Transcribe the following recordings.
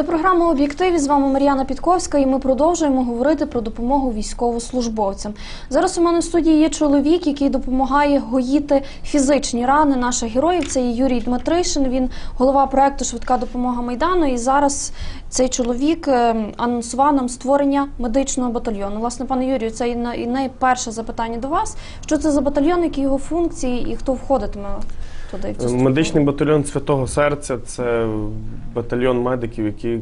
Це програма «Об'єктив» і з вами Мар'яна Підковська, і ми продовжуємо говорити про допомогу військовослужбовцям. Зараз у мене в студії є чоловік, який допомагає гоїти фізичні рани наших героїв. Це є Юрій Дмитришин. Він голова проекту Швидка допомога Майдану. І зараз цей чоловік е, анонсував нам створення медичного батальйону. Власне, пане Юрію, це і найперше запитання до вас. Що це за батальйон, які його функції і хто входитиме туди? Медичний батальйон Святого Серця це батальйон медиків, які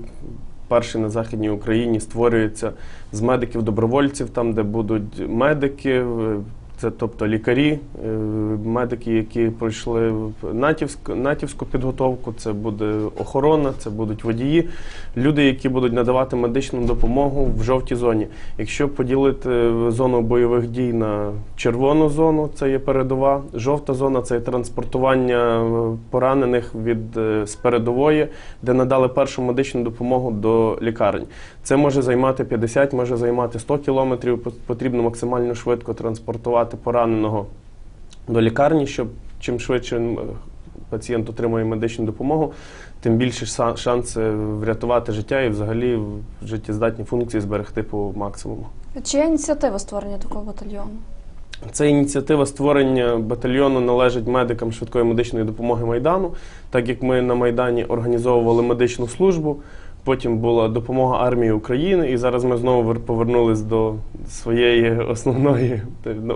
перший на Західній Україні створюється з медиків-добровольців, там, де будуть медики, це тобто лікарі, е, медики, які пройшли натівську, натівську підготовку, це буде охорона, це будуть водії, люди, які будуть надавати медичну допомогу в жовтій зоні. Якщо поділити зону бойових дій на червону зону, це є передова, жовта зона це є транспортування е, поранених від е, з передової, де надали першу медичну допомогу до лікарень. Це може займати 50, може займати 100 кілометрів. Потрібно максимально швидко транспортувати пораненого до лікарні, щоб чим швидше пацієнт отримує медичну допомогу, тим більше са- шанси врятувати життя і взагалі життєздатні функції зберегти по максимуму. Чия ініціатива створення такого батальйону? Це ініціатива створення батальйону належить медикам швидкої медичної допомоги Майдану, так як ми на Майдані організовували медичну службу. Потім була допомога армії України, і зараз ми знову вер- повернулись до своєї основної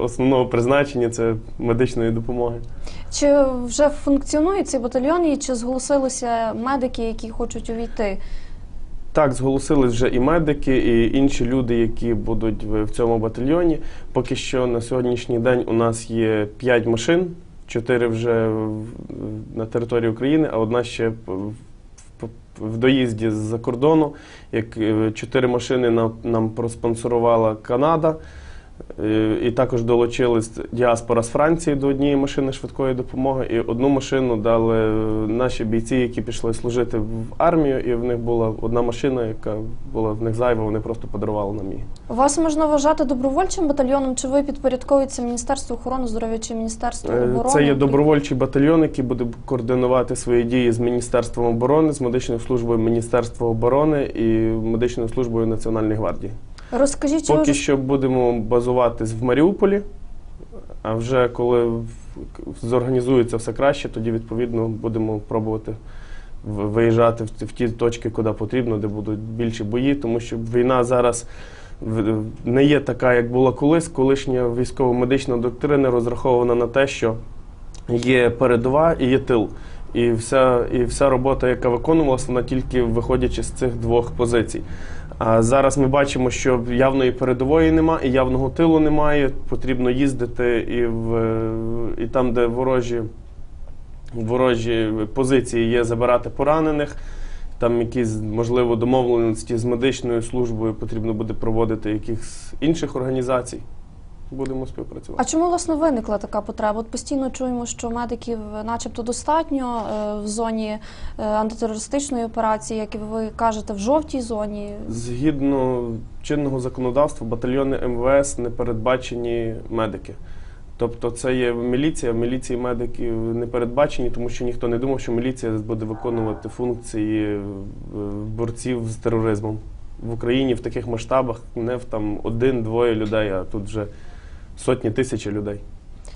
основного призначення це медичної допомоги. Чи вже функціонує цей батальйон і чи зголосилися медики, які хочуть увійти? Так, зголосились вже і медики, і інші люди, які будуть в цьому батальйоні. Поки що на сьогоднішній день у нас є 5 машин, 4 вже на території України, а одна ще в, в- доїзді з-за кордону. Як чотири машини нам проспонсорувала Канада. Е, І також долучились діаспора з Франції до однієї машини швидкої допомоги. І одну машину дали е, наші бійці, які пішли служити в армію, і в них була одна машина, яка була в них зайва, вони просто подарували нам її. Вас можна вважати добровольчим батальйоном, чи ви підпорядковуєтеся Міністерству охорони здоров'я чи Міністерству Е, оборони? Це є добровольчий батальйон, який буде координувати свої дії з Міністерством оборони, з медичною службою Міністерства оборони і медичною службою Національної гвардії. Розкажіть, ви Поки вже що будемо базуватись в Маріуполі, а вже коли зорганізується все краще, тоді відповідно будемо пробувати виїжджати в ті- точки, куди потрібно, де будуть більші бої, тому що війна зараз не є така, як була колись. Колишня військово-медична доктрина розрахована на те, що є передова і є тил. І вся, і вся робота, яка виконувалася, вона тільки виходячи з цих двох позицій. Зараз ми бачимо, що явної передової немає, і явного тилу немає. Потрібно їздити і, в, і там, де ворожі, ворожі позиції є, забирати поранених. Там якісь, можливо, домовленості з медичною службою потрібно буде проводити якихось інших організацій. Будемо співпрацювати. а чому власне виникла така потреба? От постійно чуємо, що медиків, начебто, достатньо е, в зоні е, антитерористичної операції, як і ви кажете, в жовтій зоні. Згідно чинного законодавства, батальйони МВС не передбачені медики. Тобто це є міліція, міліції медики не передбачені, тому що ніхто не думав, що міліція буде виконувати функції е, борців з тероризмом. В Україні в таких масштабах не в там один-двоє людей, а тут вже сотні тисячі людей.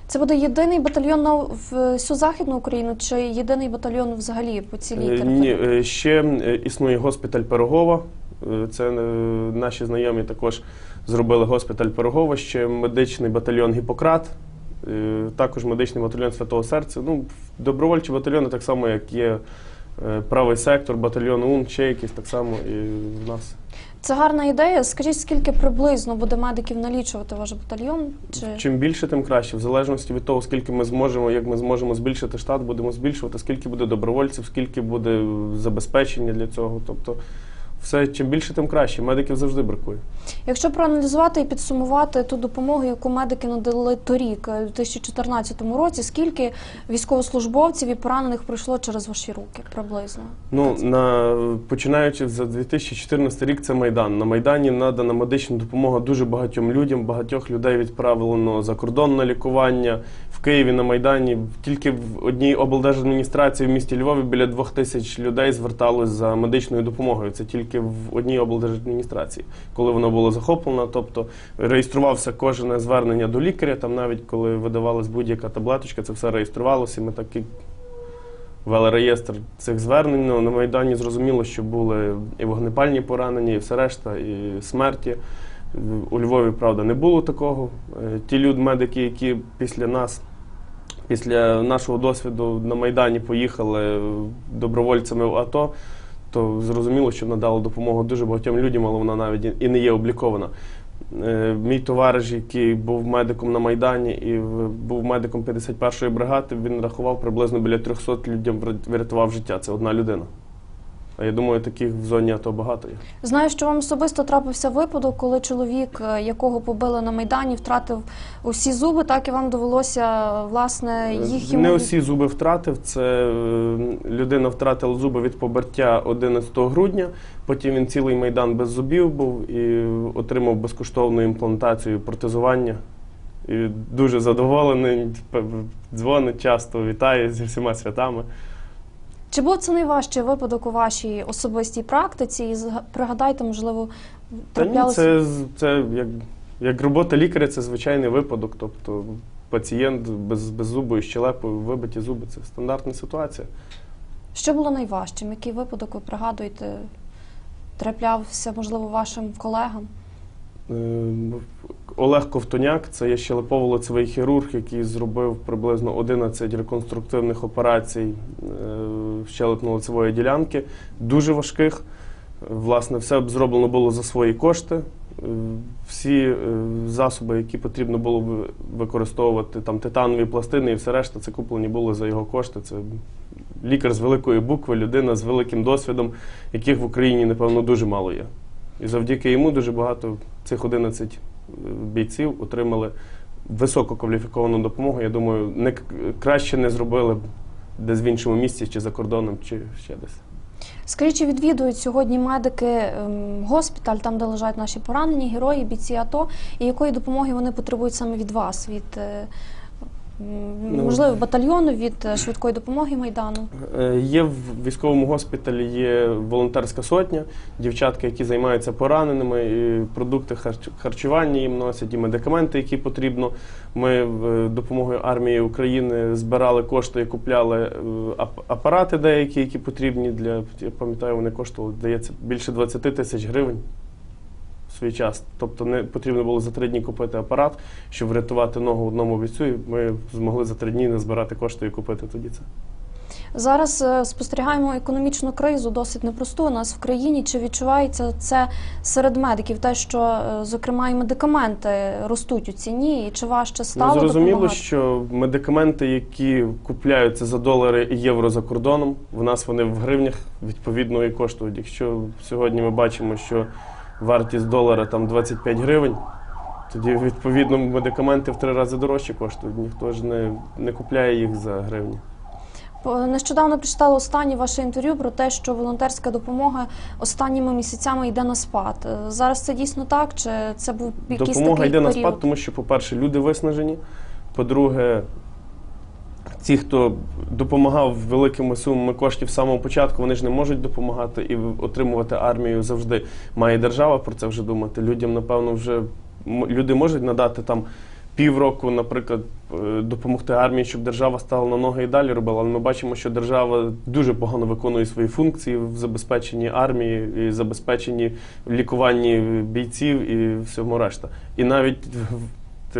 Це буде єдиний батальйон на всю західну Україну, чи єдиний батальйон взагалі по цілій Е, території? Ні, е, ще е, існує госпіталь Пирогова. Е, Це е, наші знайомі також зробили госпіталь Пирогова, ще медичний батальйон Гіппократ, е, також медичний батальйон Святого Серця. Ну, добровольчі батальйони, так само, як є е, правий сектор, батальйон УН, ще якісь так само і в нас. Це гарна ідея. Скажіть, скільки приблизно буде медиків налічувати ваш батальйон? Чи Чим більше, тим краще. В залежності від того, скільки ми зможемо, як ми зможемо збільшити штат, будемо збільшувати, скільки буде добровольців, скільки буде забезпечення для цього. Тобто все чим більше, тим краще. Медиків завжди бракує. Якщо проаналізувати і підсумувати ту допомогу, яку медики надали торік, е, у 2014 році, скільки військовослужбовців і поранених пройшло через ваші руки приблизно? Ну на починаючи за 2014 рік, це майдан. На майдані надана медична допомога дуже багатьом людям. Багатьох людей відправлено за кордон на лікування. Києві на майдані тільки в одній облдержадміністрації в місті Львові біля двох тисяч людей зверталось за медичною допомогою. Це тільки в одній облдержадміністрації, коли воно було захоплено. Тобто реєструвався кожне звернення до лікаря. Там навіть коли видавалась будь-яка таблеточка, це все реєструвалося. Ми так і вели реєстр цих звернень. Ну, на Майдані зрозуміло, що були і вогнепальні поранення, і все решта, і смерті. У Львові, правда, не було такого. Е, Ті люди, медики, які після нас, після нашого досвіду на Майдані поїхали добровольцями в АТО, то зрозуміло, що надало допомогу дуже багатьом людям, але вона навіть і не є облікована. Е, Мій товариш, який був медиком на Майдані і був медиком 51-ї бригади, він рахував приблизно біля 300 людям врят- врятував життя. Це одна людина. А я думаю, таких в зоні АТО багато є. Знаю, що вам особисто трапився випадок, коли чоловік, е, якого побили на майдані, втратив усі зуби, так і вам довелося власне їх йому Не усі зуби втратив. Це е, людина втратила зуби від побиття 11 грудня. Потім він цілий майдан без зубів був і отримав безкоштовну імплантацію протезування. І дуже задоволений, п- дзвонить часто, вітає зі всіма святами. Чи був це найважчий випадок у вашій особистій практиці? І пригадайте, можливо, Та ні, траплялося це, це як, як робота лікаря, це звичайний випадок. Тобто пацієнт без, без зубу і щелепою, вибиті зуби це стандартна ситуація. що було найважчим? Який випадок ви пригадуєте? Траплявся, можливо, вашим колегам? Е, Олег Ковтоняк, це є щелепово-лицевий хірург, який зробив приблизно 11 реконструктивних операцій е, щелепно-лицевої ділянки, дуже важких. Власне, все зроблено було за свої кошти. Е, Всі е, засоби, які потрібно було ви- використовувати, там титанові пластини і все решта, це куплені були за його кошти. Це лікар з великої букви, людина з великим досвідом, яких в Україні, напевно, дуже мало є. І завдяки йому дуже багато цих 11 бійців отримали висококваліфіковану допомогу. Я думаю, не краще не зробили б десь в іншому місці, чи за кордоном, чи ще десь. Скажіть, чи відвідують сьогодні медики ем, госпіталь, там, де лежать наші поранені, герої, бійці АТО, і якої допомоги вони потребують саме від вас? Від е, можливо батальйону, від е, швидкої допомоги Майдану? Е, Є в військовому госпіталі є волонтерська сотня, дівчатки, які займаються пораненими, і продукти харч- харчування їм носять, і медикаменти, які потрібно. Ми е, допомогою армії України збирали кошти і купляли е, апарати деякі, які потрібні для я пам'ятаю, вони коштували, здається, більше 20 тисяч гривень. В Свій час, тобто не потрібно було за три дні купити апарат, щоб врятувати ногу одному бійцю. і Ми змогли за три дні назбирати кошти і купити тоді це. Зараз е, спостерігаємо економічну кризу, досить непросту у нас в країні. Чи відчувається це серед медиків? Те, що е, зокрема і медикаменти ростуть у ціні, і чи важче стало ну, зрозуміло, допомагати? що медикаменти, які купляються за долари і євро за кордоном, в нас вони в гривнях відповідно і коштують. Якщо сьогодні ми бачимо, що вартість долара там 25 гривень, тоді відповідно медикаменти в три рази дорожче коштують. Ніхто ж не, не купляє їх за гривні. Нещодавно прочитала останнє ваше інтерв'ю про те, що волонтерська допомога останніми місяцями йде на спад. Е, Зараз це дійсно так? Чи це був якийсь Допомога такий йде на спад, тому що, по-перше, люди виснажені. По-друге, ті, хто допомагав великими сумами коштів з самого початку, вони ж не можуть допомагати і отримувати армію завжди. Має держава про це вже думати. Людям, напевно, вже люди можуть надати там. Півроку, наприклад, е, допомогти армії, щоб держава стала на ноги і далі робила. Але ми бачимо, що держава дуже погано виконує свої функції в забезпеченні армії, і забезпеченні лікуванні бійців і всьому решта. І навіть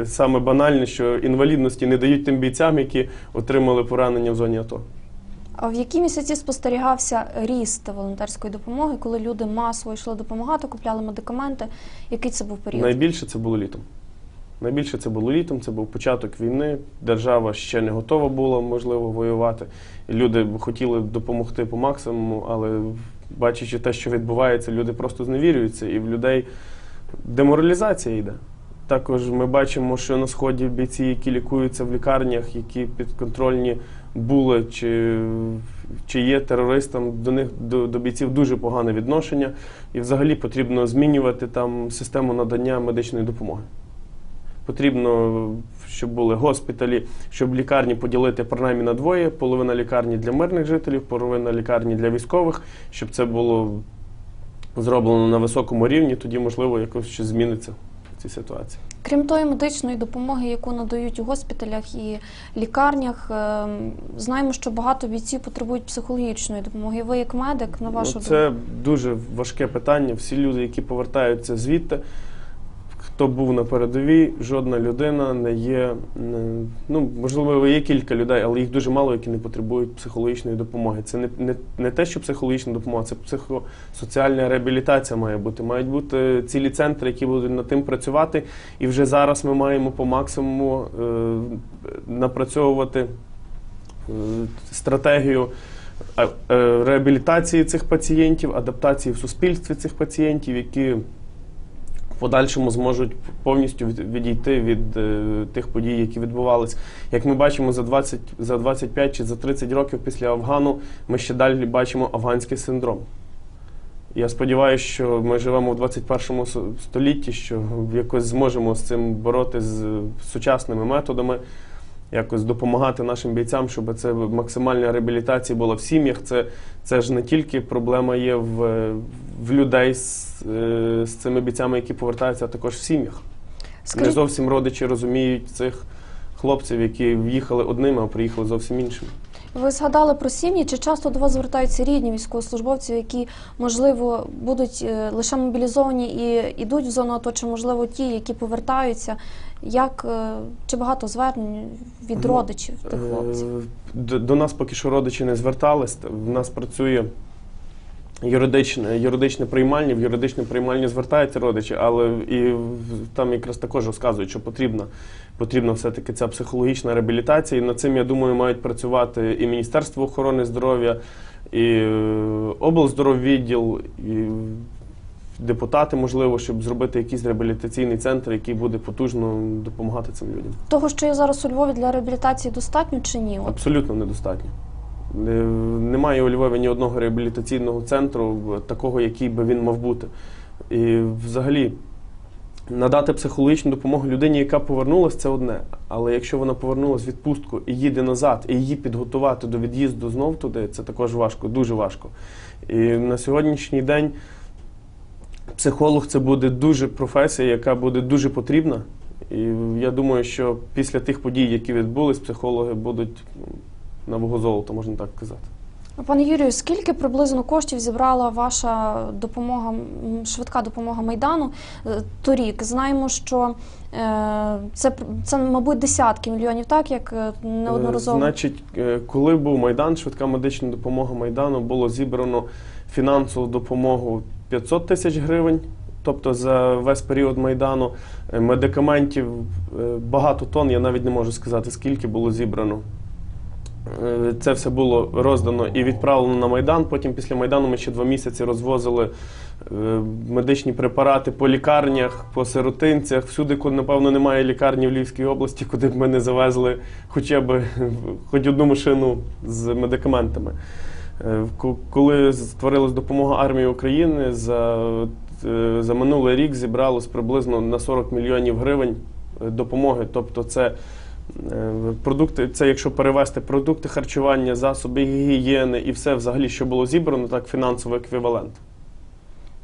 це саме банальне, що інвалідності не дають тим бійцям, які отримали поранення в зоні АТО. А в які місяці спостерігався ріст волонтерської допомоги, коли люди масово йшли допомагати, купляли медикаменти? Який це був період? Найбільше це було літом. Найбільше це було літом, це був початок війни. Держава ще не готова була, можливо, воювати. Люди хотіли допомогти по максимуму, але бачачи те, що відбувається, люди просто зневірюються, і в людей деморалізація йде. Також ми бачимо, що на сході бійці, які лікуються в лікарнях, які підконтрольні були чи, чи є терористам, до них до, до бійців дуже погане відношення, і взагалі потрібно змінювати там систему надання медичної допомоги. Потрібно, щоб були госпіталі, щоб лікарні поділити принаймні на двоє: половина лікарні для мирних жителів, половина лікарні для військових, щоб це було зроблено на високому рівні, тоді можливо якось щось зміниться в цій ситуації. Крім тої медичної допомоги, яку надають у госпіталях і лікарнях, ем, знаємо, що багато бійців потребують психологічної допомоги. Ви, як медик, на вашу Ну, це дуже важке питання. Всі люди, які повертаються звідти, хто був на передовій, жодна людина не є. Ну, можливо, є кілька людей, але їх дуже мало, які не потребують психологічної допомоги. Це не, не, не те, що психологічна допомога, це психосоціальна реабілітація має бути. Мають бути цілі центри, які будуть над тим працювати. І вже зараз ми маємо по максимуму е, напрацьовувати е, стратегію е, реабілітації цих пацієнтів, адаптації в суспільстві цих пацієнтів, які подальшому зможуть повністю відійти від е, тих подій, які відбувались. Як ми бачимо, за 20, за 25 чи за 30 років після Афгану ми ще далі бачимо афганський синдром. Я сподіваюся, що ми живемо в 21 столітті, що якось зможемо з цим боротися з сучасними методами, якось допомагати нашим бійцям, щоб це максимальна реабілітація була в сім'ях. Це, це ж не тільки проблема є в, в людей з, е, з цими бійцями, які повертаються, а також в сім'ях. Не зовсім родичі розуміють цих хлопців, які в'їхали одними, а приїхали зовсім іншими. ви згадали про сім'ї? Чи часто до вас звертаються рідні військовослужбовців, які можливо будуть е, лише мобілізовані і йдуть в зону АТО, чи можливо ті, які повертаються? Як е, чи багато звернень від Ну, родичів тих хлопців? Е, До, до нас поки що родичі не звертались. В нас працює юридичне, юридичне приймальня. В юридичне приймальня звертаються родичі, але і там якраз також розказують, що потрібна, потрібна все-таки ця психологічна реабілітація. І над цим, я думаю, мають працювати і Міністерство охорони здоров'я, і е, облздороввідділ, і депутати, можливо, щоб зробити якийсь реабілітаційний центр, який буде потужно допомагати цим людям. Того, що є зараз у Львові для реабілітації, достатньо чи ні? Абсолютно недостатньо. Е, Немає у Львові ні одного реабілітаційного центру, е, такого, який би він мав бути. І взагалі надати психологічну допомогу людині, яка повернулася, це одне. Але якщо вона повернулася в відпустку і їде назад, і її підготувати до від'їзду знов туди, це також важко, дуже важко. І на сьогоднішній день психолог це буде дуже професія, яка буде дуже потрібна. І я думаю, що після тих подій, які відбулись, психологи будуть вагу золота, можна так казати. Пане Юрію, скільки приблизно коштів зібрала ваша допомога, швидка допомога Майдану е, торік? Знаємо, що е, це, це, мабуть, десятки мільйонів, так як е, неодноразово. Значить, коли був Майдан, швидка медична допомога Майдану, було зібрано фінансову допомогу 500 тисяч гривень. Тобто за весь період Майдану медикаментів багато тонн, я навіть не можу сказати, скільки було зібрано. Е, Це все було роздано і відправлено на Майдан. Потім після Майдану ми ще два місяці розвозили е, медичні препарати по лікарнях, по сиротинцях, всюди, напевно, немає лікарні в Львівській області, куди б ми не завезли хоча б хоч одну машину з медикаментами. Е, Коли створилась допомога армії України, за, за минулий рік зібралось приблизно на 40 мільйонів гривень допомоги. Тобто це продукти, це якщо перевести продукти харчування, засоби гігієни і все взагалі, що було зібрано, так фінансовий еквівалент.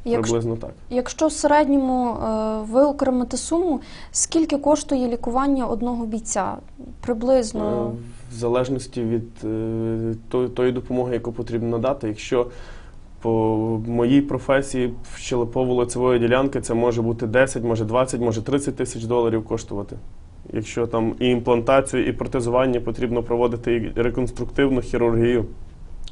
Якщо, Приблизно так. якщо в середньому е, виокремити суму, скільки коштує лікування одного бійця? Приблизно. Е, В залежності від е, тої, допомоги, яку потрібно надати. Якщо по моїй професії щелепово-лицевої ділянки це може бути 10, може 20, може 30 тисяч доларів коштувати. Якщо там і імплантацію, і протезування потрібно проводити і реконструктивну хірургію.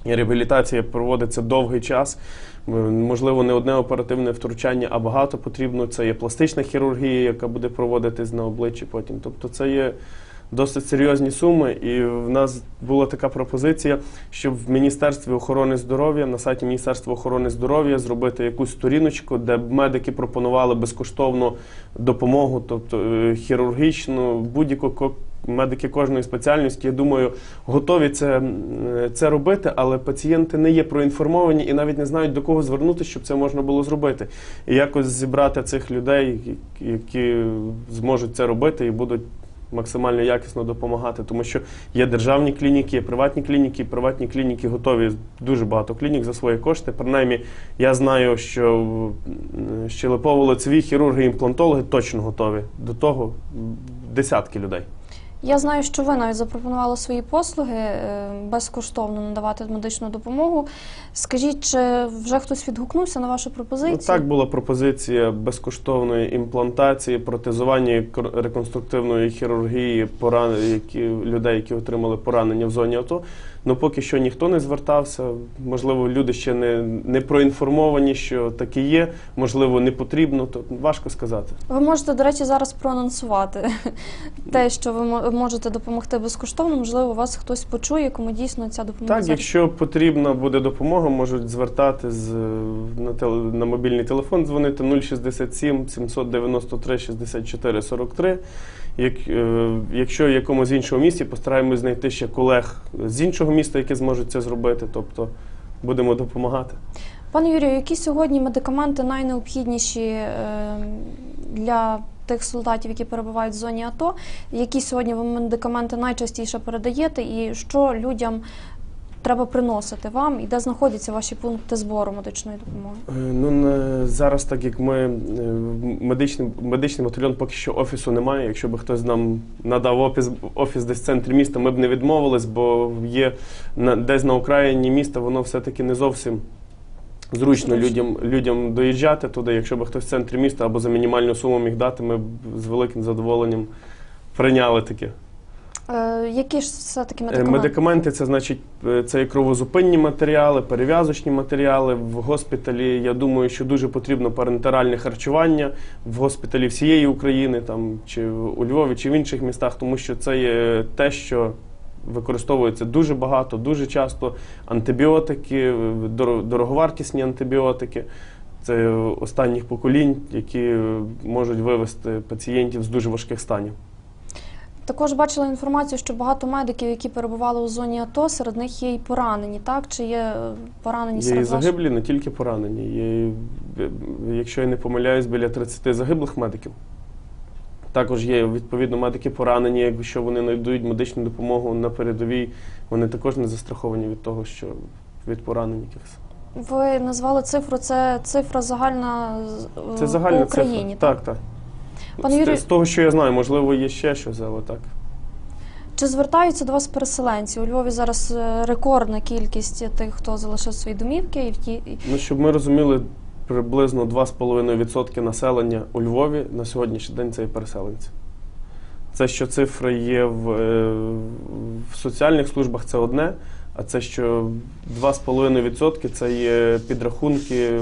І реабілітація проводиться довгий час. Можливо, не одне оперативне втручання, а багато потрібно. Це є пластична хірургія, яка буде проводитись на обличчі потім. Тобто це є досить серйозні суми. І в нас була така пропозиція, щоб в Міністерстві охорони здоров'я на сайті Міністерства охорони здоров'я зробити якусь сторіночку, де б медики пропонували безкоштовну допомогу, тобто е, хірургічну, будь-яку медики кожної спеціальності. Я думаю, готові це, це робити, але пацієнти не є проінформовані і навіть не знають до кого звернутися, щоб це можна було зробити. І якось зібрати цих людей, які зможуть це робити і будуть максимально якісно допомагати, тому що є державні клініки, є приватні клініки, приватні клініки готові дуже багато клінік за свої кошти. Принаймні, я знаю, що щелепово-лицеві хірурги, імплантологи точно готові до того десятки людей. Я знаю, що ви навіть запропонували свої послуги е, безкоштовно надавати медичну допомогу. Скажіть, чи вже хтось відгукнувся на вашу пропозицію? Ну, так була пропозиція безкоштовної імплантації, протезування і реконструктивної хірургії поран... які... людей, які отримали поранення в зоні АТО. Ну поки що ніхто не звертався. Можливо, люди ще не, не проінформовані, що таке є. Можливо, не потрібно. То важко сказати. Ви можете, до речі, зараз проанонсувати те, що ви можете допомогти безкоштовно. Можливо, вас хтось почує, кому дійсно ця допомога Так, зараз якщо потрібна буде допомога, можуть звертати з, на, теле, на мобільний телефон, дзвонити 067 793 64 43. Як, е, якщо в якомусь іншому місті, постараємось знайти ще колег з іншого міста, які зможуть це зробити. Тобто будемо допомагати. Пане Юрію, які сьогодні медикаменти найнеобхідніші е, для тих солдатів, які перебувають в зоні АТО? Які сьогодні ви медикаменти найчастіше передаєте, і що людям треба приносити вам, і де знаходяться ваші пункти збору медичної допомоги? Е, Ну зараз, так як ми е, медичний, медичний батальйон поки що офісу немає. Якщо б хтось нам надав офіс, офіс десь в центрі міста, ми б не відмовились, бо є на десь на окраїні міста, воно все-таки не зовсім. Зручно Зручно. людям, людям доїжджати туди. Якщо б хтось в центрі міста або за мінімальну суму міг дати, ми б з великим задоволенням прийняли таке. Е, які ж все-таки Е, медикаменти? Медикаменти це значить е, це і кровозупинні матеріали, перев'язочні матеріали. В госпіталі я думаю, що дуже потрібно парентеральне харчування в госпіталі всієї України, там чи у Львові, чи в інших містах, тому що це є те, що використовується дуже багато, дуже часто антибіотики, дороговартісні антибіотики. Це останніх поколінь, які можуть вивести пацієнтів з дуже важких станів. Також бачила інформацію, що багато медиків, які перебували у зоні АТО, серед них є і поранені, так? Чи є е, поранені Є серед ваших? загиблі, не тільки поранені. Є, е, якщо я не помиляюсь, біля 30 загиблих медиків. Також є відповідно медики поранені, якщо вони надають медичну допомогу на передовій, вони також не застраховані від того, що від поранень якихось. Ви назвали цифру, це цифра загальна Це загальна по Україні. цифра. Так, так. Пане Юрію- з того, що я знаю, можливо, є ще щось, але так. Чи звертаються до вас переселенці? У Львові зараз е, рекордна кількість тих, хто залишив свої домівки, і в ті Ну, щоб ми розуміли, приблизно 2,5% населення у Львові на сьогоднішній день це є переселенці. Це, що цифри є в, е, в соціальних службах, це одне, а це, що 2,5% це є підрахунки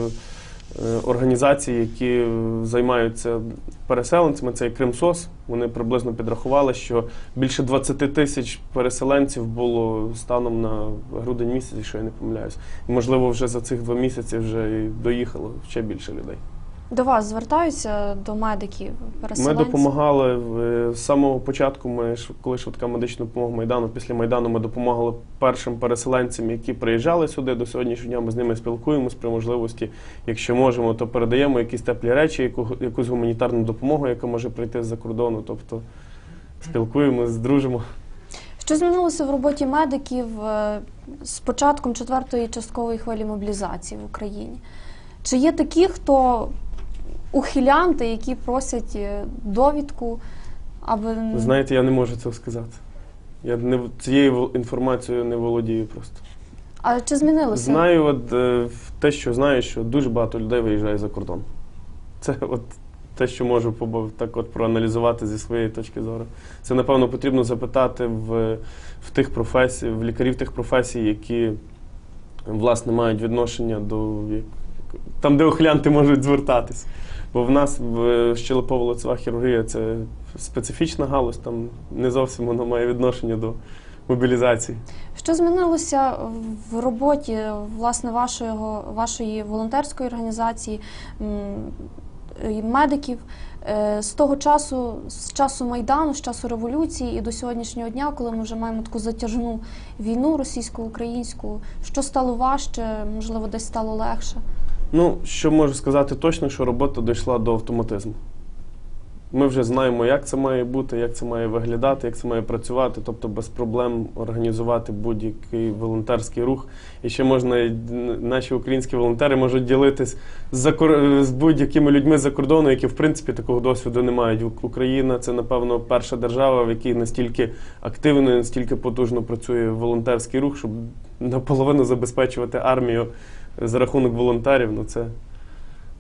е, організацій, які займаються переселенцями. Це і Кримсос. Вони приблизно підрахували, що більше 20 тисяч переселенців було станом на грудень місяць, якщо я не помиляюсь. І, можливо, вже за цих два місяці вже і доїхало ще більше людей. До вас звертаються до медиків Ми допомагали в- з самого початку. Ми ж- коли швидка медична допомога Майдану, після Майдану ми допомагали першим переселенцям, які приїжджали сюди до сьогоднішнього дня. Ми з ними спілкуємось при можливості. Якщо можемо, то передаємо якісь теплі речі, яку, якусь гуманітарну допомогу, яка може прийти з-за кордону. Тобто спілкуємось, дружимо. Що змінилося в роботі медиків е, з початком четвертої часткової хвилі мобілізації в Україні? Чи є такі, хто ухилянти, які просять е, довідку, аби знаєте, я не можу цього сказати. Я не цією інформацією не володію просто. а чи змінилося? Знаю, от е, те, що знаю, що дуже багато людей виїжджає за кордон. Це от те, що можу так от проаналізувати зі своєї точки зору. Це, напевно, потрібно запитати в, в тих професій, в лікарів тих професій, які власне мають відношення до там, де ухилянти можуть звертатись. Бо в нас в щелепово-лицева хірургія це специфічна галузь, там не зовсім воно має відношення до мобілізації. Що змінилося в роботі власне вашого, вашої волонтерської організації медиків е, з того часу, з часу Майдану, з часу революції і до сьогоднішнього дня, коли ми вже маємо таку затяжну війну російсько-українську? Що стало важче, можливо, десь стало легше? Ну, що можу сказати точно, що робота дійшла до автоматизму. Ми вже знаємо, як це має бути, як це має виглядати, як це має працювати, тобто без проблем організувати будь-який волонтерський рух. І ще можна, наші українські волонтери можуть ділитись з, з будь-якими людьми за кордону, які в принципі такого досвіду не мають. Україна це, напевно, перша держава, в якій настільки активно і настільки потужно працює волонтерський рух, щоб наполовину забезпечувати армію за рахунок волонтерів. Ну це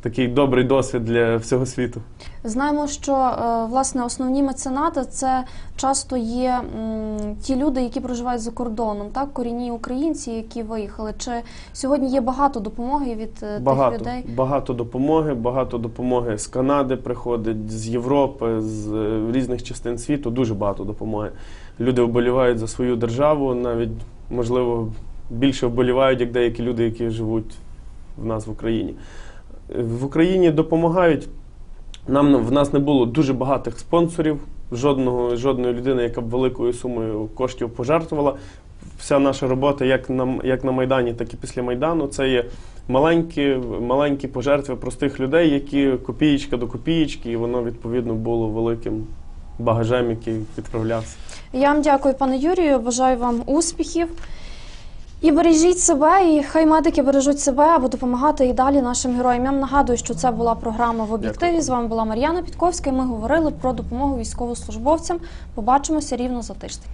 такий добрий досвід для всього світу. Знаємо, що е, власне основні меценати це часто є ті люди, які проживають за кордоном, так корінні українці, які виїхали. Чи сьогодні є багато допомоги від е, тих людей? багато допомоги, багато допомоги з Канади приходить, з Європи, з е, різних частин світу. Дуже багато допомоги. Люди вболівають за свою державу, навіть можливо більше вболівають, як деякі люди, які живуть в нас в Україні. В Україні допомагають. Нам в нас не було дуже багатих спонсорів, жодного, жодної людини, яка б великою сумою коштів пожертвувала. Вся наша робота, як на, як на Майдані, так і після Майдану, це є маленькі, маленькі пожертви простих людей, які копієчка до копієчки, і воно відповідно було великим багажем, який відправлявся. Я вам дякую, пане Юрію. Бажаю вам успіхів. І бережіть себе, і хай медики бережуть себе, аби допомагати і далі нашим героям. Я вам нагадую, що це була програма в об'єктиві. З вами була Мар'яна Підковська. і Ми говорили про допомогу військовослужбовцям. Побачимося рівно за тиждень.